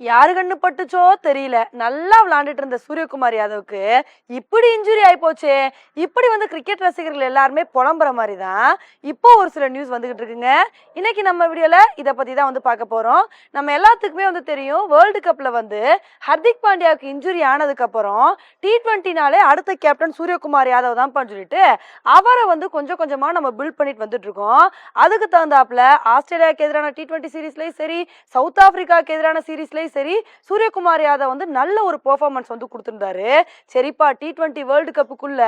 யாரு கண்ணு பட்டுச்சோ தெரியல. நல்லா விளையாண்டுட்டு இருந்த சூரியகுமார் யாதவுக்கு இப்படி இன்ஜுரி ஆயிப்போச்சே இப்படி வந்து கிரிக்கெட் ரசிகர்கள் எல்லாருமே புலம்புற மாதிரி தான் இப்போ ஒரு சில நியூஸ் வந்துகிட்டு இருக்குங்க. இன்னைக்கு நம்ம வீடியோல இதை பத்தி தான் வந்து பார்க்க போறோம். நம்ம எல்லாத்துக்குமே வந்து தெரியும் வேர்ல்டு கப்ல வந்து ஹர்திக் பாண்டியாவுக்கு இன்ஜுரி ஆனதுக்கு அப்புறம் டி டுவெண்ட்டினாலே அடுத்த கேப்டன் சூரியகுமார் யாதவ் தான் சொல்லிட்டு அவரை வந்து கொஞ்சம் கொஞ்சமா நம்ம பில்ட் பண்ணிட்டு வந்துட்டு இருக்கோம். அதுக்கு தகுந்தாப்புல ஆஸ்திரேலியாவுக்கு எதிரான டி டுவெண்ட்டி சீரீஸ்லயும் சரி சவுத் ஆப்பிரிக்காவுக்கு எதிரான சீரீஸ்லயும் சரி சூரியகுமார் யாதவ் வந்து நல்ல ஒரு பெர்ஃபார்மன்ஸ் வந்து கொடுத்துருந்தாரு. சரிப்பா டி ட்வெண்ட்டி வேர்ல்டு கப்புக்குள்ள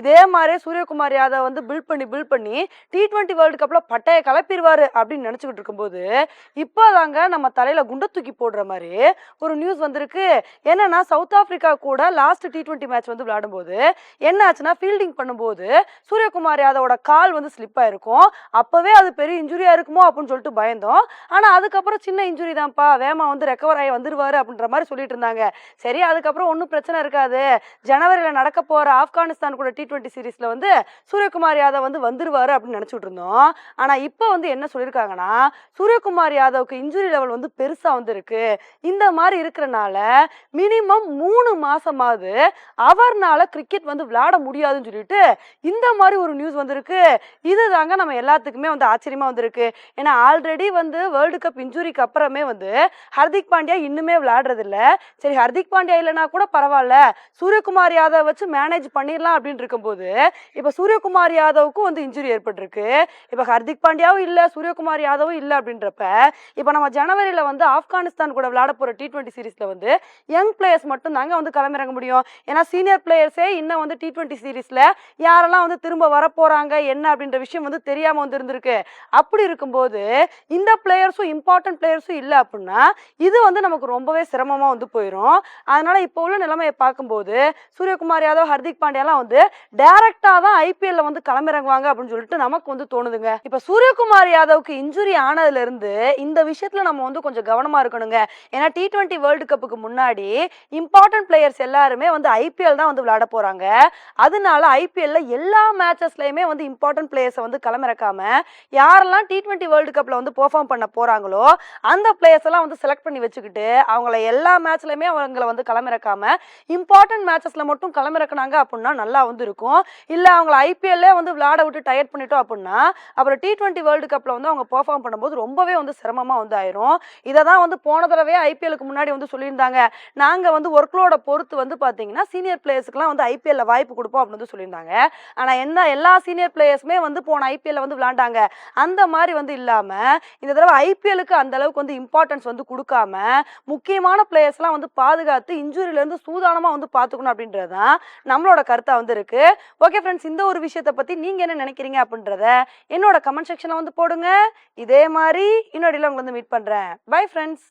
இதே மாதிரி சூரியகுமார் யாதவ் வந்து பில்ட் பண்ணி பில்ட் பண்ணி டி ட்வெண்ட்டி வேர்ல்டு கப்ல பட்டையை கலப்பிடுவாரு அப்படின்னு நினச்சிக்கிட்டு இருக்கும்போது இப்போ தாங்க நம்ம தலையில் குண்டை தூக்கி போடுற மாதிரி ஒரு நியூஸ் வந்திருக்கு. என்னன்னா சவுத் ஆப்பிரிக்கா கூட லாஸ்ட் டி டுவெண்ட்டி மேட்ச் வந்து விளையாடும்போது என்ன ஆச்சுன்னா ஃபீல்டிங் பண்ணும்போது சூரியகுமார் யாதவோட கால் வந்து ஸ்லிப் ஆயிருக்கும். அப்பவே அது பெரிய இன்ஜுரியாக இருக்குமோ அப்படின்னு சொல்லிட்டு பயந்தோம். ஆனா அதுக்கப்புறம் சின்ன இன்ஜுரி தான்ப்பா. வேமா வந்து ரெக்கவர் ஆகி வந்துருவாரு அப்படின்ற மாதிரி சொல்லிட்டு இருந்தாங்க. சரி அதுக்கப்புறம் ஒன்றும் பிரச்சனை இருக்காது. ஜனவரியில் நடக்க போகிற ஆப்கானிஸ்தான் கூட டி ட்வெண்ட்டி சீரீஸில் வந்து சூரியகுமார் யாதவ் வந்து வந்துடுவார் அப்படின்னு நினச்சிட்டு இருந்தோம். ஆனால் இப்போ வந்து என்ன சொல்லியிருக்காங்கன்னா சூரியகுமார் யாதவுக்கு இன்ஜுரி லெவல் வந்து பெருசாக வந்துருக்கு. இந்த மாதிரி இருக்கிறனால மினிமம் மூணு மாதமாவது அவர்னால கிரிக்கெட் வந்து விளையாட முடியாதுன்னு சொல்லிட்டு இந்த மாதிரி ஒரு நியூஸ் வந்திருக்கு. இதுதாங்க நம்ம எல்லாத்துக்குமே வந்து ஆச்சரியமா வந்திருக்கு. ஏன்னா ஆல்ரெடி வந்து வேர்ல்டு கப் இன்ஜுரிக்கு அப்புறமே வந்து ஹர்திக் பாண்டியா இன்னுமே விளையாடுறது இல்ல சரி ஹர்திக் பாண்டியா இல்லைனா கூட பரவாயில்ல. சூரியகுமார் யாதவ் வச்சு மேனேஜ் பண்ணிடலாம் அப்படின்னு இருக்கும்போது இப்போ சூரியகுமார் யாதவுக்கும் வந்து இன்ஜுரி ஏற்பட்டிருக்கு. இப்போ ஹர்திக் பாண்டியாவும் இல்லை சூரியகுமார் யாதவும் இல்லை அப்படின்றப்ப இப்போ நம்ம ஜனவரியில் வந்து ஆப்கானிஸ்தான் கூட விளையாட போகிற டி டுவெண்ட்டி சீரீஸில் வந்து யங் பிளேயர்ஸ் மட்டும் தாங்க வந்து களமிறங்க முடியும். ஏன்னா சீனியர் பிளேயர்ஸே இன்னும் வந்து டி டுவெண்ட்டி சீரீஸில் யாரெல்லாம் வந்து திரும்ப வரப்போகிறாங்க என்ன அப்படின்ற விஷயம் வந்து தெரியாமல் வந்து இருந்திருக்கு. அப்படி இருக்கும்போது இந்த பிளேயர்ஸும் இம்பார்ட்டன்ட் பிளேயர்ஸும் இல்லை அப்படின்னா இது வந்து நமக்கு ரொம்பவே சிரமமாக வந்து போயிடும் அதனால இப்போ உள்ள நிலைமையை பார்க்கும்போது சூரியகுமார் யாதவ் ஹர்திக் பாண்டியாலாம் வந்து டைரக்டா தான் ஐபிஎல்ல வந்து களமிறங்குவாங்க அப்படின்னு சொல்லிட்டு நமக்கு வந்து தோணுதுங்க. இப்போ சூரியகுமார் யாதவுக்கு இன்ஜுரி ஆனதுல இருந்து இந்த விஷயத்துல நம்ம வந்து கொஞ்சம் கவனமா இருக்கணுங்க. ஏன்னா டி ட்வெண்ட்டி வேர்ல்டு கப்புக்கு முன்னாடி இம்பார்ட்டன்ட் பிளேயர்ஸ் எல்லாருமே வந்து ஐபிஎல் தான் வந்து விளையாட போறாங்க. அதனால ஐபிஎல்ல எல்லா மேட்சஸ்லயுமே வந்து இம்பார்ட்டன்ட் பிளேயர்ஸை வந்து களமிறக்காம யாரெல்லாம் டி ட்வெண்ட்டி வேர்ல்டு கப்ல வந்து பெர்ஃபார்ம் பண்ண போறாங்களோ அந்த பிளேயர்ஸ் எல்லாம் வந்து செலக்ட் பண்ணி வச்சுக்கிட்டு அவங்கள எல்லா மேட்ச்லையுமே அவங்கள வந்து களமிறக்காம இம்பார்ட்டன்ட் மேட்சஸ்ல மட்டும் களமிறக்குனாங்க அப்படின்னா நல்லா வந்து இருக்கும். இல்லை அவங்கள ஐபிஎல்லே வந்து விளையாட விட்டு டயர்ட் பண்ணிட்டோம் அப்படின்னா அப்புறம் டி டுவெண்ட்டி வேர்ல்டு கப்ல வந்து அவங்க பெர்ஃபார்ம் பண்ணும்போது ரொம்பவே வந்து சிரமமா வந்து ஆயிரும். இதை தான் வந்து போன தடவை ஐபிஎலுக்கு முன்னாடி வந்து சொல்லியிருந்தாங்க. நாங்க வந்து ஒர்க்லோட பொறுத்து வந்து பாத்தீங்கன்னா சீனியர் பிளேயர்ஸ்க்குலாம் வந்து ஐபிஎல்ல வாய்ப்பு கொடுப்போம் அப்படின்னு வந்து சொல்லியிருந்தாங்க. ஆனா என்ன எல்லா சீனியர் பிளேயர்ஸுமே வந்து போன ஐபிஎல்ல வந்து விளாண்டாங்க அந்த மாதிரி வந்து இல்லாம இந்த தடவை ஐபிஎலுக்கு அந்த அளவுக்கு வந்து இம்பார்ட்டன்ஸ் வந்து கொடுக்காம முக்கியமான பிளேயர்ஸ்லாம் வந்து பாதுகாத்து இன்ஜுரியிலேருந்து இருந்து வந்து பார்த்துக்கணும் அப்படின்றது தான் நம்மளோட கருத்தாக வந்து இருக்கு. ஓகே ஃப்ரெண்ட்ஸ் இந்த ஒரு விஷயத்தை பற்றி நீங்கள் என்ன நினைக்கிறீங்க அப்படின்றத என்னோட கமெண்ட் செக்ஷனில் வந்து போடுங்க. இதே மாதிரி இன்னொடியில் உங்களை வந்து மீட் பண்ணுறேன் பை ஃப்ரெண்ட்ஸ்